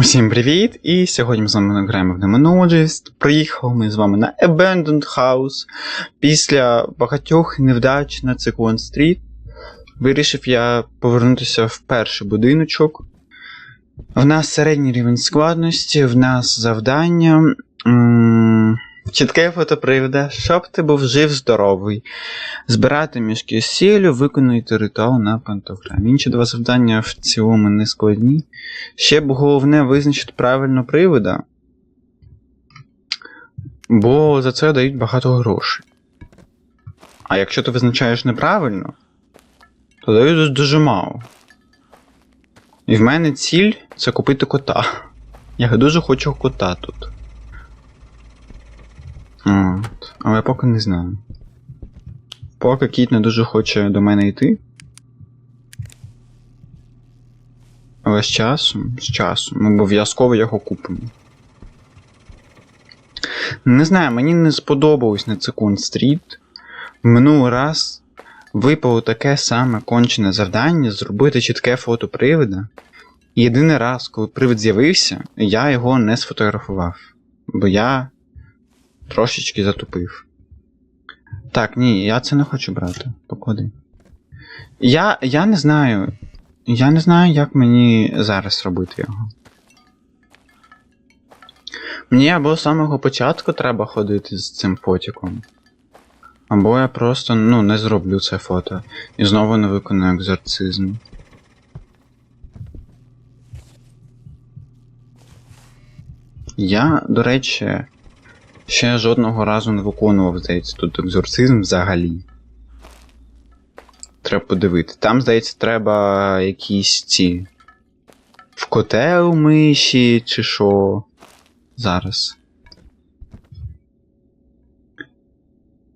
Усім привіт! І сьогодні ми з вами граємо в Demonologist. Приїхали ми з вами на Abandoned House. Після багатьох невдач на Циклон Стріт вирішив я повернутися в перший будиночок. В нас середній рівень складності, в нас завдання. М, Чітке фотопривода, щоб ти був жив здоровий. Збирати мішки з сіллю, виконуйте ритуал на пентаграмі. Інші два завдання в цілому не складні. Ще б головне визначити правильно привода. Бо за це дають багато грошей. А якщо ти визначаєш неправильно, то дають дуже мало. І в мене ціль це купити кота. Я дуже хочу кота тут. От. Але поки не знаю. Поки кіт не дуже хоче до мене йти. Але з часом, з часом, обов'язково його купимо. Не знаю, мені не сподобалось на Цикун Стріт. Минулий раз випало таке саме кончене завдання зробити чітке фото привида. І єдиний раз, коли привид з'явився, я його не сфотографував. Бо я трошечки затупив. Так, ні, я це не хочу брати. Поклади. Я, я не знаю. Я не знаю, як мені зараз робити його. Мені або з самого початку треба ходити з цим фотіком. Або я просто ну, не зроблю це фото і знову не виконую екзорцизм. Я, до речі, ще жодного разу не виконував, здається, тут екзорцизм взагалі. Треба подивити. Там, здається, треба якісь ці. В котел миші, чи що. Зараз.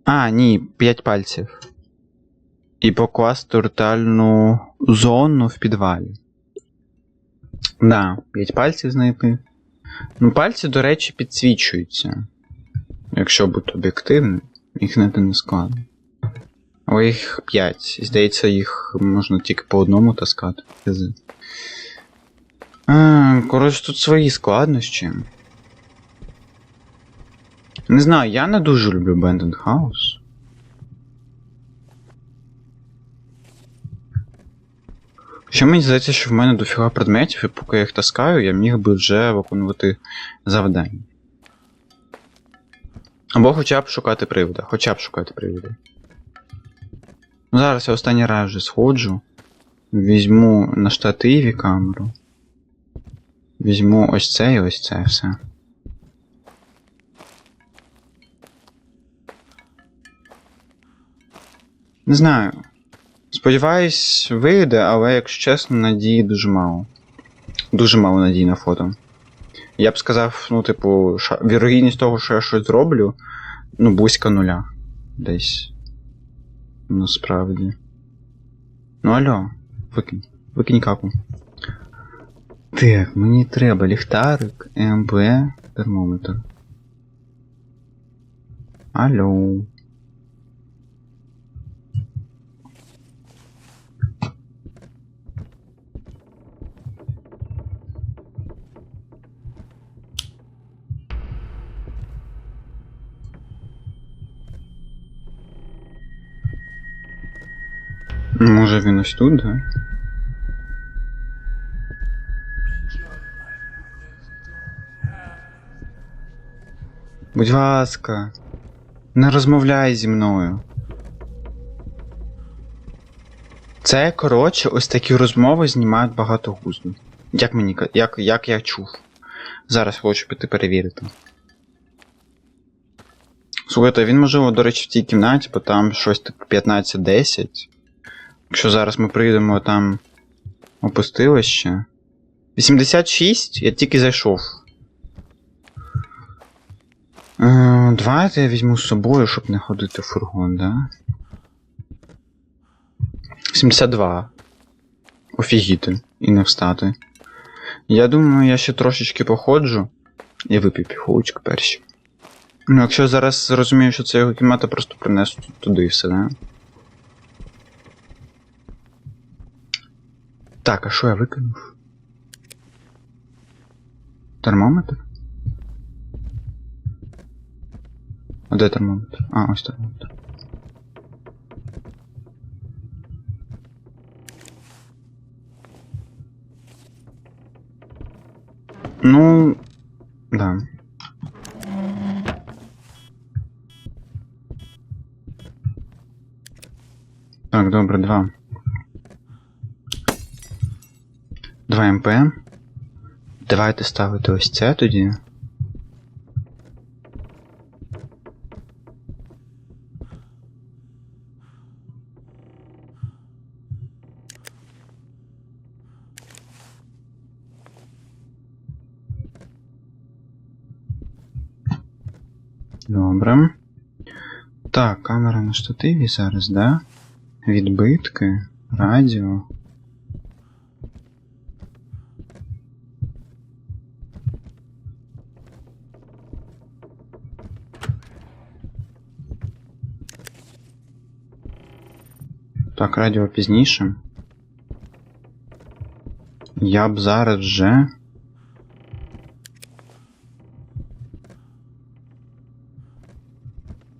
А, ні, 5 пальців. І покласти ритуальну зону в підвалі. Да, 5 пальців знайти. Ну, пальці, до речі, підсвічуються. Якщо бути об'єктивним, їх знайти не складно. Але їх 5. Здається, їх можна тільки по одному таскати. А, коротше, тут свої складнощі. Не знаю, я не дуже люблю Abandoned House. Що мені здається, що в мене дофіга предметів, і поки я їх таскаю, я міг би вже виконувати завдання. Або хоча б шукати привода. Хоча б шукати привода. Ну, Зараз я останній раз вже сходжу. Візьму на штативі камеру. Візьму ось це і ось це все. Не знаю. Сподіваюсь, вийде, але якщо чесно, надії дуже мало. Дуже мало надій на фото. Я б сказав, ну, типу, ша... вірогідність того, що я щось зроблю, ну, близько нуля. Десь. Насправді. Ну алло, викинь. Викинь капу. Так, мені треба ліхтарик, МП, термометр. Алло. Він ось тут, да? Будь ласка, не розмовляй зі мною. Це, коротше, ось такі розмови знімають багато гузду. Як мені як, як я чув. Зараз хочу піти перевірити. Слухайте, він можливо, до речі, в тій кімнаті, бо там щось так 15-10. Якщо зараз ми прийдемо там опустилище. 86? Я тільки зайшов. Е, давайте я візьму з собою, щоб не ходити в фургон, да? 72. Офігіти. І не встати. Я думаю, я ще трошечки походжу і вип'ю піховочку перші. Ну, якщо зараз зрозумію, що це його кімната, просто принесу туди і все, да? Так, а що я викинув? Термометр? А де термометр? А, ось термометр. Ну, да. Так, добре, два. Два МП. Давайте ставити ось це тоді. Добре. Так, камера на штативі зараз, да? Відбитки, радіо. Так, радіо пізніше. Я б зараз вже.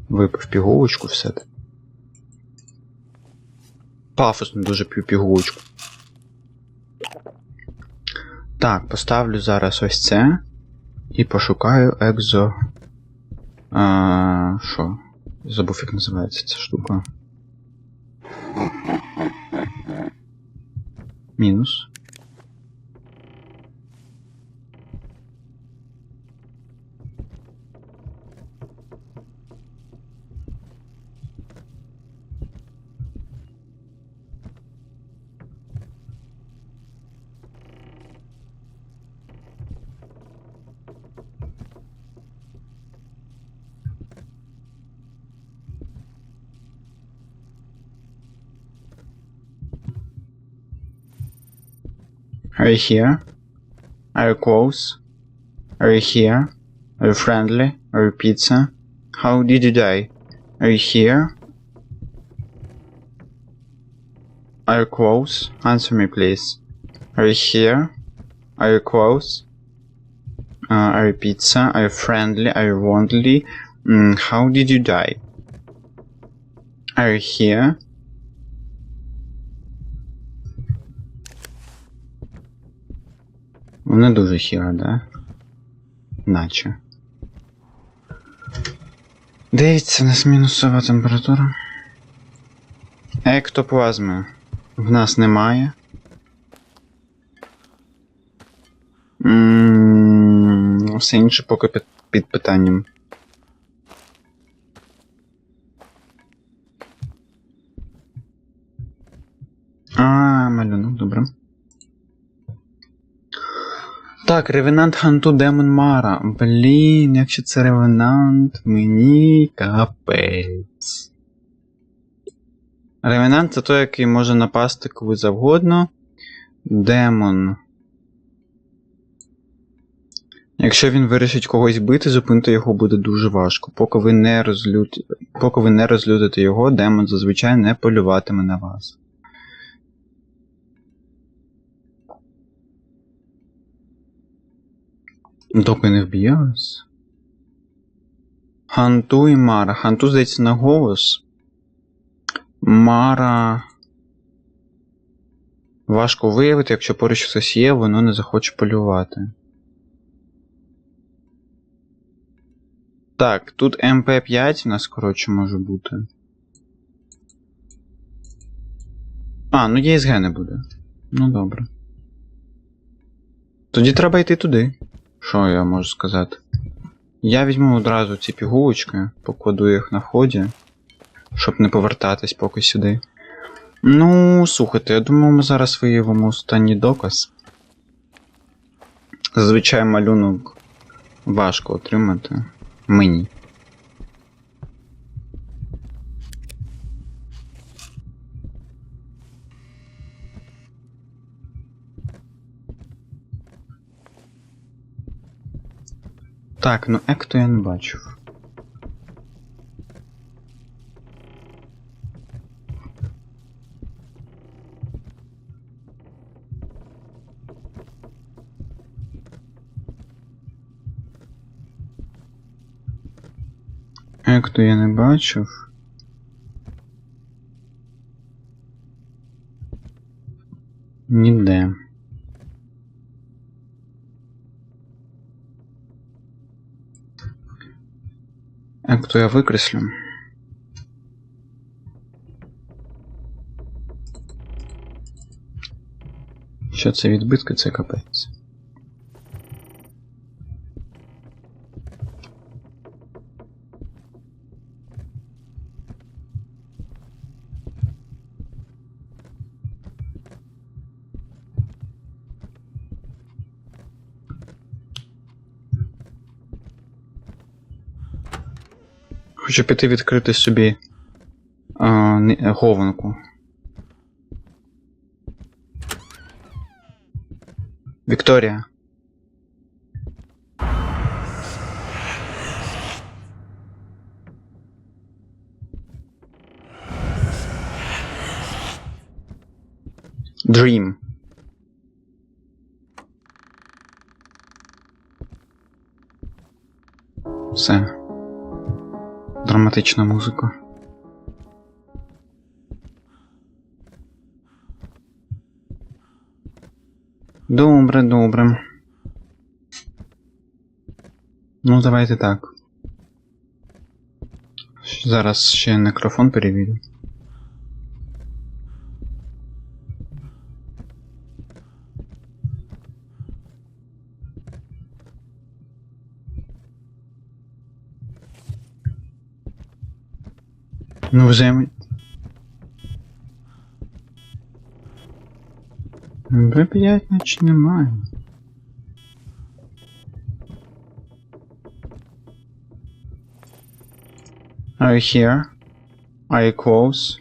Випив пігулочку все. Пафосно дуже п'ю пігулочку. Так, поставлю зараз ось це. І пошукаю екзо. А, Що? Забув, як називається ця штука. menos. Are you here? Are you close? Are you here? Are you friendly? Are you pizza? How did you die? Are you here? Are you close? Answer me, please. Are you here? Are you close? Uh, are you pizza? Are you friendly? Are you wanted? Mm, how did you die? Are you here? Не дуже хіро, да? Наче. Дивіться, у нас мінусова температура. Ектоплазми в нас немає. М, Все інше поки під, під питанням. А, малюнок, добре. Так, Ревенант Ханту Демон Мара. Блін, якщо це Ревенант, мені капець. Ревенант це той, який може напасти коли завгодно. Демон. Якщо він вирішить когось бити, зупинити його буде дуже важко. Поки ви не розлют... Поки ви не розлютите його, демон зазвичай не полюватиме на вас. Доки не вб'є. Ханту і Мара. Ханту, здається, на голос. Мара. Важко виявити, якщо поруч хтось є, воно не захоче полювати. Так, тут МП5 у нас, коротше, може бути. А, ну ЄСГ не буде. Ну добре. Тоді треба йти туди. Що я можу сказати? Я візьму одразу ці пігулочки, покладу їх на вході, щоб не повертатись поки сюди. Ну, слухайте, я думаю, ми зараз виявимо останній доказ. Зазвичай малюнок важко отримати. Мені. Так, ну екту я не бачив. Екту я не бачив. Ніде. Як то я викреслю. Що це відбитки, це капець. Хочу піти відкрити собі а, не-. Вікторія. Dream. Все. Драматична музика. Добре, добре. Ну, давайте так. Зараз ще мікрофон перевірю. ми- Ви п'ять ніч немає. Are you here? Are you close?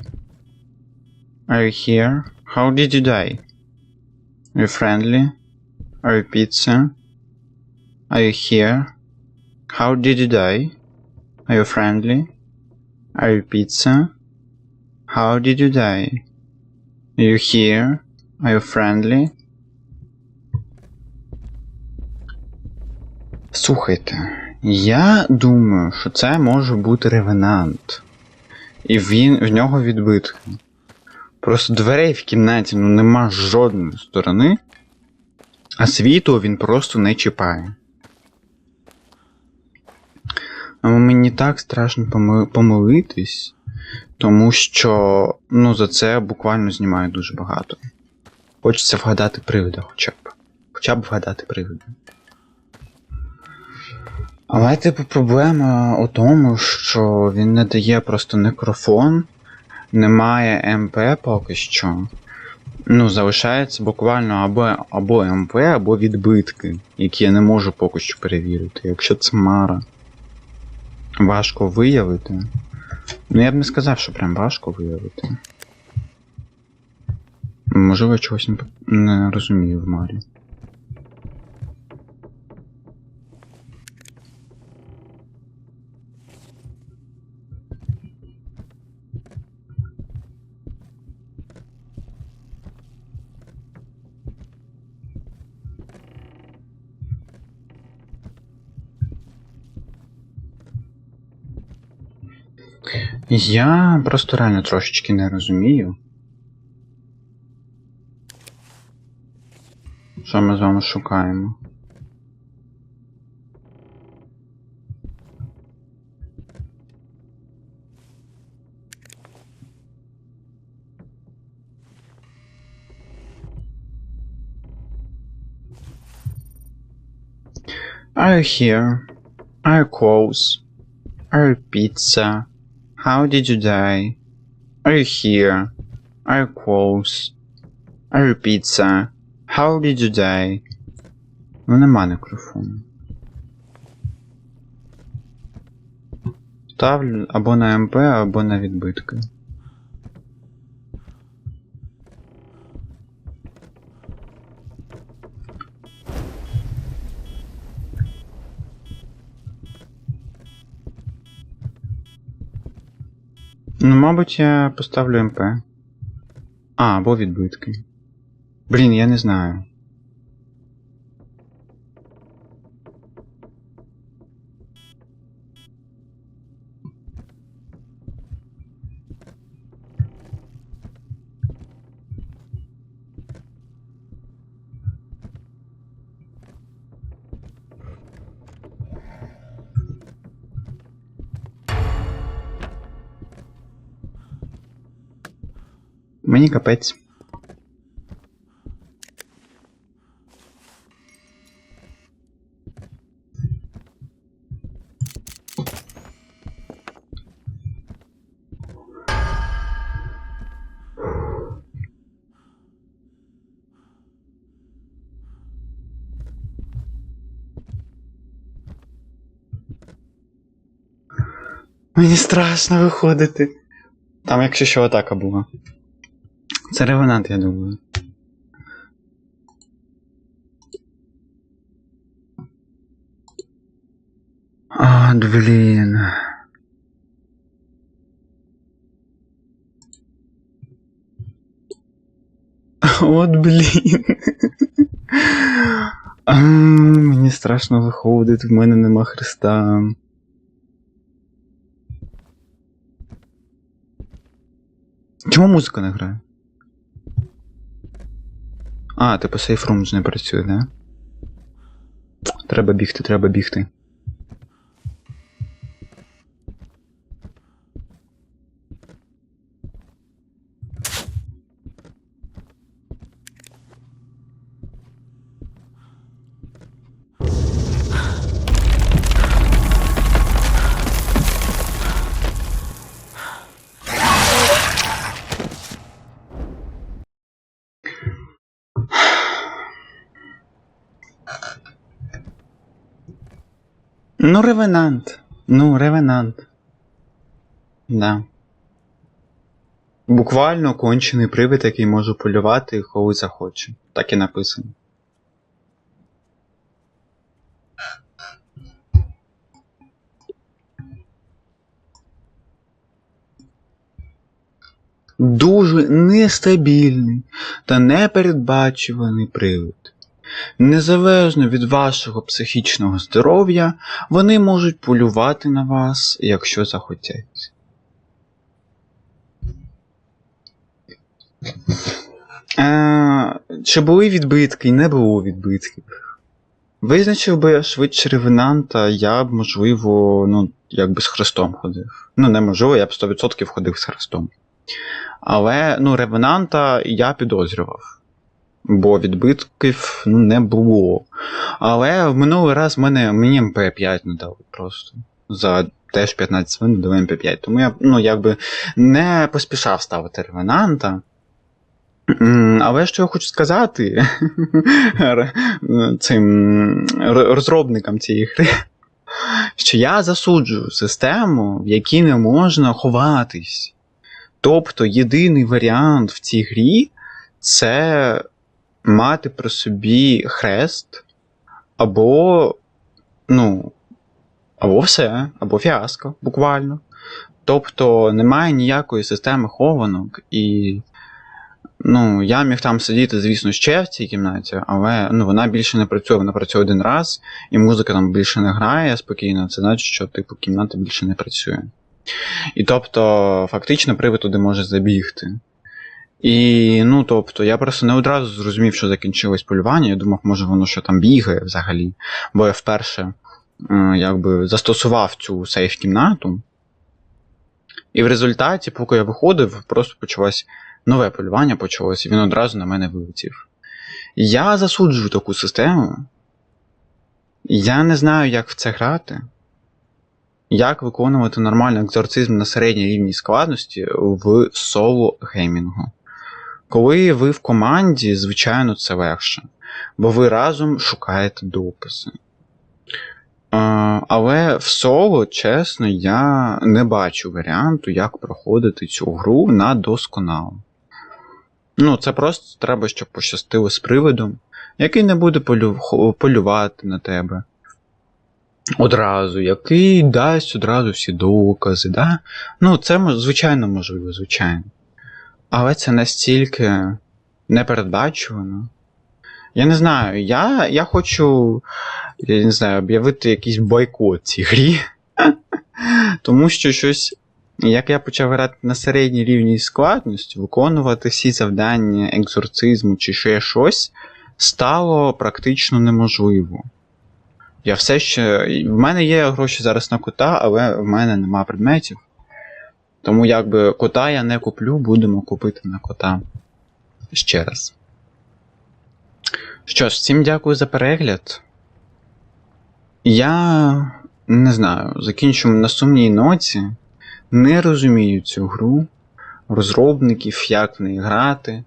Are you here? How did you die? Are you friendly? Are you pizza? Are you here? How did you die? Are you friendly? Are you pizza? How did you die? Are you here? Are you friendly? Слухайте, я думаю, що це може бути ревенант. І він в нього відбитки. Просто дверей в кімнаті ну, нема жодної сторони, а світло він просто не чіпає. Але мені так страшно поми- помилитись, тому що ну, за це буквально знімаю дуже багато. Хочеться вгадати привида хоча б. Хоча б вгадати привида. Але, типу, проблема у тому, що він не дає просто некрофон, немає МП поки що. Ну, залишається буквально або, або МП, або відбитки, які я не можу поки що перевірити. Якщо це Мара. Важко виявити. Ну, я б не сказав, що прям важко виявити. Можливо, я чогось не, розумію в Марі. Я просто реально трошечки не розумію. Що ми з вами шукаємо? Here? Are you close? You pizza? How did you die? Are you here? Are you close? Are you pizza? How did you die? Ну нема мікрофону. Ставлю або на МП, або на відбитки. Ну, мабуть, я поставлю МП. А, або відбитки. Блін, я не знаю. Мені капець. Мені страшно виходити. Там, якщо що, атака була. Це ревенант, я думаю. А, блін. От блін. А, мені страшно виходити, в мене нема хреста. Чому музика не грає? А, типу сейфрум ж не працює, да? Треба бігти, треба бігти. Ну, ревенант. Ну, ревенант. Да. Буквально кончений привид, який може полювати, коли захоче. Так і написано. Дуже нестабільний та непередбачуваний привид. Незалежно від вашого психічного здоров'я, вони можуть полювати на вас, якщо захотять. Е, чи були відбитки? Не було відбитків. Визначив би я швидше ревенанта, я б, можливо, ну, якби з хрестом ходив. Ну, неможливо, я б 100% ходив з хрестом. Але ну, ревенанта я підозрював бо відбитків ну, не було. Але в минулий раз мене, мені МП5 не дали просто. За теж 15 хвилин дали МП5. Тому я ну, якби не поспішав ставити ревенанта. Але що я хочу сказати цим розробникам цієї гри, що я засуджую систему, в якій не можна ховатись. Тобто єдиний варіант в цій грі це мати при собі хрест, або, ну, або все, або фіаско, буквально. Тобто немає ніякої системи хованок, і ну, я міг там сидіти, звісно, ще в цій кімнаті, але ну, вона більше не працює, вона працює один раз, і музика там більше не грає спокійно, це значить, що типу кімната більше не працює. І тобто, фактично, привид туди може забігти. І ну, тобто, я просто не одразу зрозумів, що закінчилось полювання. Я думав, може воно що там бігає взагалі. Бо я вперше якби застосував цю сейф-кімнату. І в результаті, поки я виходив, просто почалось нове полювання почалось, і він одразу на мене вилетів. Я засуджую таку систему. Я не знаю, як в це грати. Як виконувати нормальний екзорцизм на середній рівні складності в соло геймінгу. Коли ви в команді, звичайно, це легше, бо ви разом шукаєте дописи. Але в соло, чесно, я не бачу варіанту, як проходити цю гру на досконало. Ну, це просто треба, щоб пощастило з приводом, який не буде полю... полювати на тебе. Одразу, який дасть одразу всі докази. Да? Ну, це звичайно можливо, звичайно. Але це настільки непередбачувано. Я не знаю, я я хочу я не знаю, об'явити якийсь бойкот цій грі. Тому що щось, як я почав грати на середній рівні складності, виконувати всі завдання екзорцизму чи ще щось, стало практично неможливо. Я все ще. В мене є гроші зараз на кота, але в мене нема предметів. Тому якби кота я не куплю, будемо купити на кота ще раз. Що ж, всім дякую за перегляд. Я не знаю, закінчимо на сумній ноті. Не розумію цю гру, розробників, як в неї грати.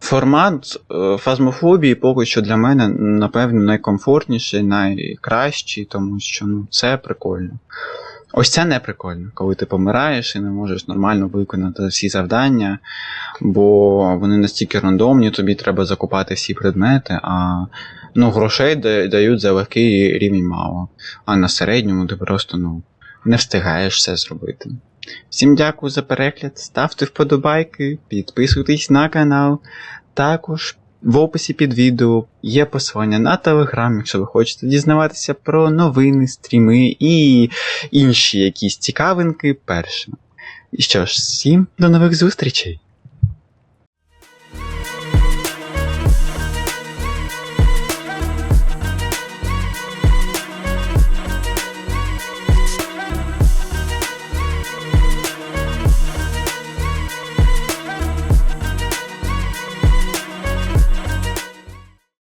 Формат е, фазмофобії поки що для мене, напевно, найкомфортніший, найкращий, тому що ну, це прикольно. Ось це не прикольно, коли ти помираєш і не можеш нормально виконати всі завдання, бо вони настільки рандомні, тобі треба закупати всі предмети, а ну, грошей дають за легкий рівень мало. А на середньому ти просто ну, не встигаєш все зробити. Всім дякую за перегляд, ставте вподобайки, підписуйтесь на канал. Також в описі під відео є посилання на телеграм, якщо ви хочете дізнаватися про новини, стріми і інші якісь цікавинки першими. І що ж, всім до нових зустрічей!